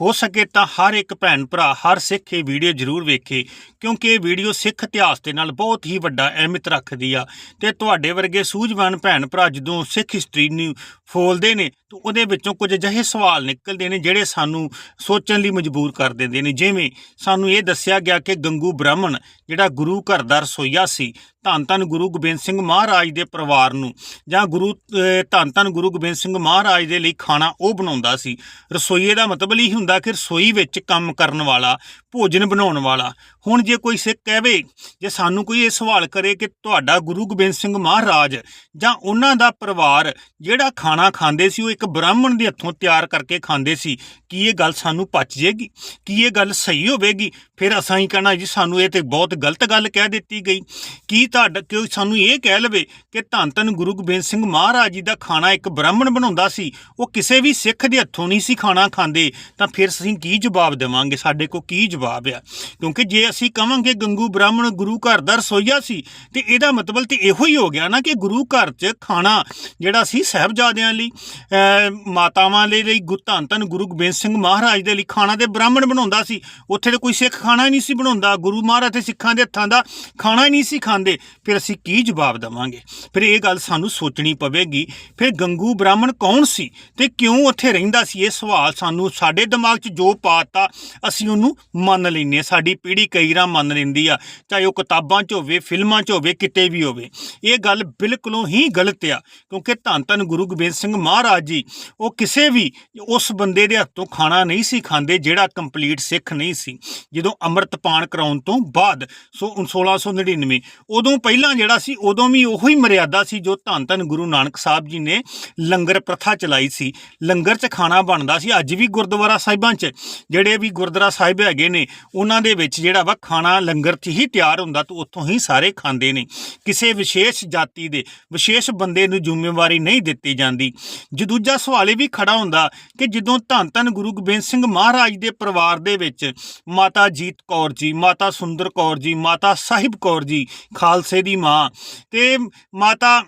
ਹੋ ਸਕੇ ਤਾਂ ਹਰ ਇੱਕ ਭੈਣ ਭਰਾ, ਹਰ ਸਿੱਖ ਇਹ ਵੀਡੀਓ ਜ਼ਰੂਰ ਵੇਖੇ, ਕਿਉਂਕਿ ਇਹ ਵੀਡੀਓ ਸਿੱਖ ਇਤਿਹਾਸ ਦੇ ਨਾਲ ਬਹੁਤ ਹੀ ਵੱਡਾ ਅਹਿਮੀਅਤ ਰੱਖਦੀ ਆ। ਤੇ ਤੁਹਾਡੇ ਵਰਗੇ ਸੂਝਵਾਨ ਭੈਣ ਭਰਾ ਜਦੋਂ ਸਿੱਖ ਹਿਸਟਰੀ ਨੂੰ ਫੋਲਦੇ ਨੇ, ਤਾਂ ਉਹਦੇ ਵਿੱਚੋਂ ਕੁਝ ਅਜਿਹੇ ਸਵਾਲ ਨਿਕਲਦੇ ਨੇ ਜਿਹੜੇ ਸਾਨੂੰ ਸੋਚਣ ਲਈ ਮਜਬੂਰ ਕਰ ਦਿੰਦੇ ਨੇ। ਜਿਵੇਂ ਸਾਨੂੰ ਇਹ ਦੱਸਿਆ ਗਿਆ ਕਿ ਗੰਗੂ ਬ੍ਰਾਹਮਣ, ਜਿਹੜਾ ਗੁਰੂ ਘਰ ਦਾ ਰਸੋਈਆ ਸੀ, ਧੰਨ ਧੰਨ ਗੁਰੂ ਗੋਬਿੰਦ ਸਿੰਘ ਮਹਾਰਾਜ ਦੇ ਪਰਿਵਾਰ ਨੂੰ, ਜਾਂ ਗੁਰੂ ਧੰਨ ਧੰਨ ਗੁਰੂ ਗੋਬਿੰਦ ਸਿੰਘ ਮਹਾਰਾਜ ਦੇ ਲਈ ਖਾਣਾ ਉਹ ਬਣਾਉਂਦਾ ਸੀ। ਰਸੋਈਏ ਦਾ ਮਤਲਬ ਇਹ ਹੁੰਦਾ ਕਿ ਰਸੋਈ ਵਿੱਚ ਕੰਮ ਕਰਨ ਵਾਲਾ, ਭੋਜਨ ਬਣਾਉਣ ਵਾਲਾ। ਹੁਣ ਜੇ ਕੋਈ ਸਿੱਖ ਕਹਵੇ, ਜੇ ਸਾਨੂੰ ਕੋਈ ਇਹ ਸਵਾਲ ਕਰੇ ਕਿ ਤੁਹਾਡਾ ਗੁਰੂ ਗੋਬਿੰਦ ਸਿੰਘ ਮਹਾਰਾਜ ਜਾਂ ਉਹਨਾਂ ਦਾ ਪਰਿਵਾਰ ਜਿਹੜਾ ਖਾਣਾ ਖਾਂਦੇ ਸੀ, ਉਹ ਇੱਕ ਬ੍ਰਾਹਮਣ ਦੇ ਹੱਥੋਂ ਤਿਆਰ ਕਰਕੇ ਖਾਂਦੇ ਸੀ, ਕੀ ਇਹ ਗੱਲ ਸਾਨੂੰ ਪਚ ਜੇਗੀ? ਕੀ ਇਹ ਗੱਲ ਸਹੀ ਹੋਵੇਗੀ? ਫਿਰ ਅਸਾਂ ਹੀ ਕਹਿਣਾ ਜੀ, ਸਾਨੂੰ ਇਹ ਤੇ ਬਹੁਤ ਗਲਤ ਗੱਲ ਕਹਿ ਦਿੱਤੀ ਗਈ। ਕੀ ਤੁਹਾਡਾ ਕਿਉਂ ਸਾਨੂੰ ਇਹ ਕਹਿ ਲਵੇ ਕਿ ਧੰਨ ਧੰਨ ਗੁਰੂ ਗੋਬਿੰਦ ਸਿੰਘ ਮਹਾਰਾਜ ਜੀ ਦਾ ਖਾਣਾ ਇੱਕ ਬ੍ਰਾਹਮਣ ਬਣਾਉਂਦਾ ਸੀ, ਉਹ ਕਿਸੇ ਵੀ ਸਿੱਖ ਦੇ ਹੱਥੋਂ ਨਹੀਂ ਸੀ ਖਾਣਾ ਖਾਂਦੇ, ਤਾਂ ਫਿਰ ਅਸੀਂ ਕੀ ਜਵਾਬ ਦੇਵਾਂਗੇ? ਸਾਡੇ ਕੋਲ ਕੀ ਜਵਾਬ ਆ? ਕਿਉਂਕਿ ਜੇ ਅਸੀਂ ਕਵਾਂਗੇ ਗੰਗੂ ਬ੍ਰਾਹਮਣ ਗੁਰੂ ਘਰ ਦਾ ਰਸੋਈਆ ਸੀ, ਤੇ ਇਹਦਾ ਮਤਲਬ ਤੇ ਇਹੋ ਹੀ ਹੋ ਗਿਆ ਨਾ ਕਿ ਗੁਰੂ ਘਰ 'ਚ ਖਾਣਾ ਜਿਹੜਾ ਸੀ ਸਾਹਿਬਜ਼ਾਦਿਆਂ ਲਈ ਮਾਤਾਵਾਂ ਲਈ ਲਈ ਗੁ- ਧੰਨ ਧੰਨ ਗੁਰੂ ਗੋਬਿੰਦ ਸਿੰਘ ਮਹਾਰਾਜ ਦੇ ਲਈ ਖਾਣਾ ਤੇ ਬ੍ਰਾਹਮਣ ਬਣਾਉਂਦਾ ਸੀ। ਉੱਥੇ ਤੇ ਕੋਈ ਸਿੱਖ ਖਾਣਾ ਹੀ ਨਹੀਂ ਸੀ ਬਣਾਉਂਦਾ। ਗੁਰੂ ਮਹਾਰਾਜ ਤੇ ਸਿੱਖਾਂ ਦੇ ਹੱਥਾਂ ਦਾ ਖਾਣਾ ਹੀ ਨਹੀਂ ਸੀ ਖਾਂਦੇ। ਫਿਰ ਅਸੀਂ ਕੀ ਜਵਾਬ ਦੇਵਾਂਗੇ? ਫਿਰ ਇਹ ਗੱਲ ਸਾਨੂੰ ਸੋਚਣੀ ਪਵੇਗੀ, ਫਿਰ ਗੰਗੂ ਬ੍ਰਾਹਮਣ ਕੌਣ ਸੀ ਤੇ ਕਿਉਂ ਉੱਥੇ ਰਹਿੰਦਾ ਸੀ? ਇਹ ਸਵਾਲ ਸਾਨੂੰ ਸਾਡੇ ਦਿਮਾਗ 'ਚ ਜੋ ਪਾਤਾ, ਅਸੀਂ ਉਹਨੂੰ ਮੰਨ ਲੈਂਦੇ ਹਾਂ। ਸਾਡੀ ਪੀੜ੍ਹੀ ਕਈ ਵਾਰ ਮੰਨ ਲੈਂਦੀ ਆ, ਚਾਹੇ ਉਹ ਕਿਤਾਬਾਂ 'ਚ ਹੋਵੇ, ਫਿਲਮਾਂ 'ਚ ਹੋਵੇ, ਕਿਤੇ ਵੀ ਹੋਵੇ। ਇਹ ਗੱਲ ਬਿਲਕੁਲੋਂ ਹੀ ਗਲਤ ਆ, ਕਿਉਂਕਿ ਧੰਨ ਧੰਨ ਗੁਰੂ ਗੋਬਿੰਦ ਸਿੰਘ ਮਹਾਰਾਜ ਜੀ, ਉਹ ਕਿਸੇ ਵੀ ਉਸ ਬੰਦੇ ਦੇ ਹੱਥੋਂ ਖਾਣਾ ਨਹੀਂ ਸੀ ਖਾਂਦੇ, ਜਿਹੜਾ ਕੰਪਲੀਟ ਸਿੱਖ ਨਹੀਂ ਸੀ। ਜਦੋਂ ਅੰਮ੍ਰਿਤਪਾਨ ਕਰਾਉਣ ਤੋਂ ਬਾਅਦ, ਸੋ 1699 ਉਦੋਂ ਪਹਿਲਾਂ ਜਿਹੜਾ ਸੀ, ਉਦੋਂ ਵੀ ਉਹੀ ਮਰਿਆਦਾ ਸੀ ਜੋ ਧੰਨ ਧੰਨ ਗੁਰੂ ਨਾਨਕ ਸਾਹਿਬ ਜੀ ਨੇ ਲੰਗਰ ਪ੍ਰਥਾ ਚਲਾਈ ਸੀ। ਲੰਗਰ 'ਚ ਖਾਣਾ ਬਣਦਾ ਸੀ, ਅੱਜ ਵੀ ਗੁਰਦੁਆਰਾ ਸਾਹਿਬ ਸਾਹਿਬਾਂ 'ਚ, ਜਿਹੜੇ ਵੀ ਗੁਰਦੁਆਰਾ ਸਾਹਿਬ ਹੈਗੇ ਨੇ, ਉਹਨਾਂ ਦੇ ਵਿੱਚ ਜਿਹੜਾ ਵਾ ਖਾਣਾ ਲੰਗਰ 'ਚ ਹੀ ਤਿਆਰ ਹੁੰਦਾ ਤੇ ਉੱਥੋਂ ਹੀ ਸਾਰੇ ਖਾਂਦੇ ਨੇ। ਕਿਸੇ ਵਿਸ਼ੇਸ਼ ਜਾਤੀ ਦੇ, ਵਿਸ਼ੇਸ਼ ਬੰਦੇ ਨੂੰ ਜ਼ਿੰਮੇਵਾਰੀ ਨਹੀਂ ਦਿੱਤੀ ਜਾਂਦੀ। ਜੇ ਦੂਜਾ ਸਵਾਲ ਇਹ ਵੀ ਖੜਾ ਹੁੰਦਾ ਕਿ ਜਦੋਂ ਧੰਨ ਧੰਨ ਗੁਰੂ ਗੋਬਿੰਦ ਸਿੰਘ ਮਹਾਰਾਜ ਦੇ ਪਰਿਵਾਰ ਦੇ ਵਿੱਚ ਮਾਤਾ ਜੀਤ ਕੌਰ ਜੀ, ਮਾਤਾ ਸੁੰਦਰ ਕੌਰ ਜੀ, ਮਾਤਾ ਸਾਹਿਬ ਕੌਰ ਜੀ, ਖਾਲਸੇ ਦੀ ਮਾਂ ਤੇ ਮਾਤਾ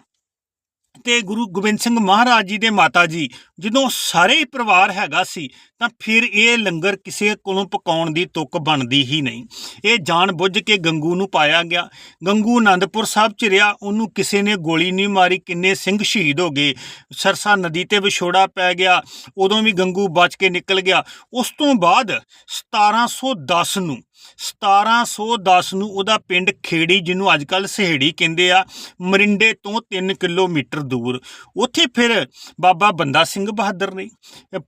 ਤੇ ਗੁਰੂ ਗੋਬਿੰਦ ਸਿੰਘ ਮਹਾਰਾਜ ਜੀ ਦੇ ਮਾਤਾ ਜੀ, ਜਦੋਂ ਸਾਰੇ ਪਰਿਵਾਰ ਹੈਗਾ ਸੀ, ਤਾਂ ਫਿਰ ਇਹ ਲੰਗਰ ਕਿਸੇ ਕੋਲੋਂ ਪਕਾਉਣ ਦੀ ਤੁਕ ਬਣਦੀ ਹੀ ਨਹੀਂ। ਇਹ ਜਾਣ ਬੁੱਝ ਕੇ ਗੰਗੂ ਨੂੰ ਪਾਇਆ ਗਿਆ। ਗੰਗੂ ਆਨੰਦਪੁਰ ਸਾਹਿਬ ਚ ਰਿਹਾ, ਉਹਨੂੰ ਕਿਸੇ ਨੇ ਗੋਲੀ ਨਹੀਂ ਮਾਰੀ, ਕਿੰਨੇ ਸਿੰਘ ਸ਼ਹੀਦ ਹੋ ਗਏ। ਸਰਸਾ ਨਦੀ ਤੇ ਵਿਛੋੜਾ ਪੈ ਗਿਆ, ਉਦੋਂ ਵੀ ਗੰਗੂ ਬਚ ਕੇ ਨਿਕਲ ਗਿਆ। ਉਸ ਤੋਂ ਬਾਅਦ 1710 ਨੂੰ 1710 ਨੂੰ ਉਹਦਾ ਪਿੰਡ ਖੇੜੀ, ਜਿਹਨੂੰ ਅੱਜ ਕੱਲ ਸਹੇੜੀ ਕਹਿੰਦੇ ਆ, ਮਰਿੰਡੇ ਤੋਂ 3 ਕਿਲੋਮੀਟਰ ਦੂਰ। ਉੱਥੇ ਫਿਰ ਬਾਬਾ ਬੰਦਾ ਸਿੰਘ ਬਹਾਦਰ ਨੇ,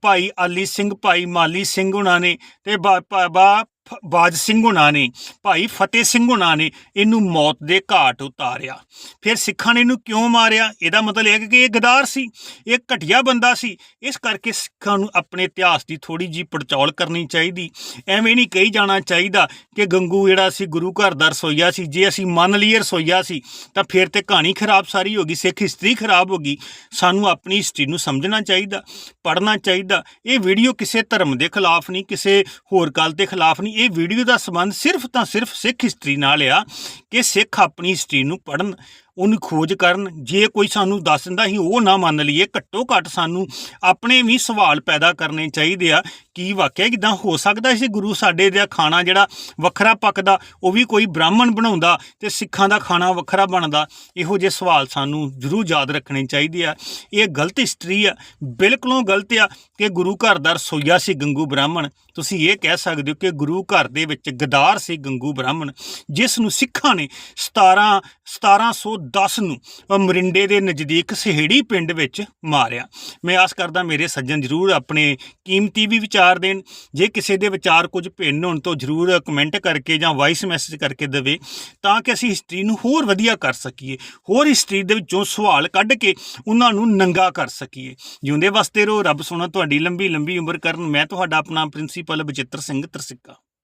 ਭਾਈ ਆਲੀ ਸਿੰਘ, ਭਾਈ ਮਾਲੀ ਸਿੰਘ ਉਹਨਾਂ ਨੇ, ਤੇ ਬਾਬਾ ਬਾਜ ਸਿੰਘ ਹੁਣਾਂ ਨੇ, ਭਾਈ ਫਤਿਹ ਸਿੰਘ ਹੁਣਾਂ ਨੇ ਇਹਨੂੰ ਮੌਤ ਦੇ ਘਾਟ ਉਤਾਰਿਆ। ਫਿਰ ਸਿੱਖਾਂ ਨੇ ਇਹਨੂੰ ਕਿਉਂ ਮਾਰਿਆ? ਇਹਦਾ ਮਤਲਬ ਇਹ ਹੈ ਕਿ ਇਹ ਗਦਾਰ ਸੀ, ਇਹ ਘਟੀਆ ਬੰਦਾ ਸੀ। ਇਸ ਕਰਕੇ ਸਿੱਖਾਂ ਨੂੰ ਆਪਣੇ ਇਤਿਹਾਸ ਦੀ ਥੋੜੀ ਜੀ ਪੜਚੌਲ ਕਰਨੀ ਚਾਹੀਦੀ। ਐਵੇਂ ਨਹੀਂ ਕਹੀ ਜਾਣਾ ਚਾਹੀਦਾ ਕਿ ਗੰਗੂ ਜਿਹੜਾ ਸੀ, ਗੁਰੂ ਘਰ ਦਾ ਰਸੋਈਆ ਸੀ, ਜੇ ਅਸੀਂ ਮੰਨ ਲਈਏ ਰਸੋਈਆ ਸੀ, ਤਾਂ ਫਿਰ ਤੇ ਕਹਾਣੀ ਖਰਾਬ ਸਾਰੀ ਹੋ ਗਈ, ਸਿੱਖ ਹਿਸਟਰੀ ਖਰਾਬ ਹੋ ਗਈ। ਸਾਨੂੰ ਆਪਣੀ ਹਿਸਟਰੀ ਨੂੰ ਸਮਝਣਾ ਚਾਹੀਦਾ, ਪੜ੍ਹਨਾ ਚਾਹੀਦਾ। ਇਹ ਵੀਡੀਓ ਕਿਸੇ ਧਰਮ ਦੇ ਖਿਲਾਫ ਨਹੀਂ, ਕਿਸੇ ਹੋਰ ਗੱਲ ਦੇ ਖਿਲਾਫ ਨਹੀਂ ਇਹ ਵੀਡੀਓ ਦਾ ਸੰਬੰਧ ਸਿਰਫ ਤਾਂ ਸਿਰਫ ਸਿੱਖ ਹਿਸਟਰੀ ਨਾਲ ਆ ਕਿ ਸਿੱਖ ਆਪਣੀ ਹਿਸਟਰੀ ਨੂੰ ਪੜ੍ਹਨ, ਉਹਨੂੰ ਖੋਜ ਕਰਨ। ਜੇ ਕੋਈ ਸਾਨੂੰ ਦੱਸ ਦਿੰਦਾ ਅਸੀਂ ਉਹ ਨਾ ਮੰਨ ਲਈਏ। ਘੱਟੋ ਘੱਟ ਸਾਨੂੰ ਆਪਣੇ ਵੀ ਸਵਾਲ ਪੈਦਾ ਕਰਨੇ ਚਾਹੀਦੇ ਆ ਕੀ ਵਾਕਿਆ ਕਿਦਾਂ ਹੋ ਸਕਦਾ ਸੀ ਗੁਰੂ ਸਾਡੇ ਦਾ ਖਾਣਾ ਜਿਹੜਾ ਵੱਖਰਾ ਪੱਕਦਾ, ਉਹ ਵੀ ਕੋਈ ਬ੍ਰਾਹਮਣ ਬਣਾਉਂਦਾ ਤੇ ਸਿੱਖਾਂ ਦਾ ਖਾਣਾ ਵੱਖਰਾ ਬਣਦਾ? ਇਹੋ ਜਿਹੇ ਸਵਾਲ ਸਾਨੂੰ ਜ਼ਰੂਰ ਯਾਦ ਰੱਖਣੇ ਚਾਹੀਦੇ ਆ। ਇਹ ਗਲਤ ਹਿਸਟਰੀ ਆ। ਬਿਲਕੁਲੋਂ ਗਲਤ ਆ ਕਿ ਗੁਰੂ ਘਰ ਦਾ ਰਸੋਈਆ ਸੀ ਗੰਗੂ ਬ੍ਰਾਹਮਣ। ਤੁਸੀਂ ਇਹ ਕਹਿ ਸਕਦੇ ਹੋ ਕਿ ਗੁਰੂ ਘਰ ਦੇ ਵਿੱਚ ਗਦਾਰ ਸੀ ਗੰਗੂ ਬ੍ਰਾਹਮਣ, ਜਿਸ ਨੂੰ ਸਿੱਖਾਂ ਨੇ 17 1710 ਨੂੰ ਮਰਿੰਡੇ ਦੇ ਨਜ਼ਦੀਕ ਸਹੇੜੀ ਪਿੰਡ ਵਿੱਚ ਮਾਰਿਆ। ਮੈਂ ਆਸ ਕਰਦਾ ਮੇਰੇ ਸੱਜਣ ਜ਼ਰੂਰ ਆਪਣੇ ਕੀਮਤੀ ਵੀ ਵਿਚਾਰ ਦੇਣ ਜੇ ਕਿਸੇ ਦੇ ਵਿਚਾਰ ਕੁਝ ਭਿੰਨ ਹੋਣ ਤੋਂ ਜ਼ਰੂਰ ਕਮੈਂਟ ਕਰਕੇ ਜਾਂ ਵਾਇਸ ਮੈਸੇਜ ਕਰਕੇ ਦੇਵੇ ਤਾਂ ਕਿ ਅਸੀਂ ਹਿਸਟਰੀ ਨੂੰ ਹੋਰ ਵਧੀਆ ਕਰ ਸਕੀਏ, ਹੋਰ ਹਿਸਟਰੀ ਦੇ ਵਿੱਚੋਂ ਸਵਾਲ ਕੱਢ ਕੇ ਉਹਨਾਂ ਨੂੰ ਨੰਗਾ ਕਰ ਸਕੀਏ। ਜਿਉਂਦੇ ਵਸਤੇ ਰਹੋ, ਰੱਬ ਸੋਨਾ ਤੁਹਾਡੀ ਲੰਬੀ ਲੰਬੀ ਉਮਰ ਕਰਨ। ਮੈਂ ਤੁਹਾਡਾ ਆਪਣਾ ਪ੍ਰਿੰਸੀਪਲ ਬਚਿੱਤਰ ਸਿੰਘ ਤਰਸਿੱਕਾ।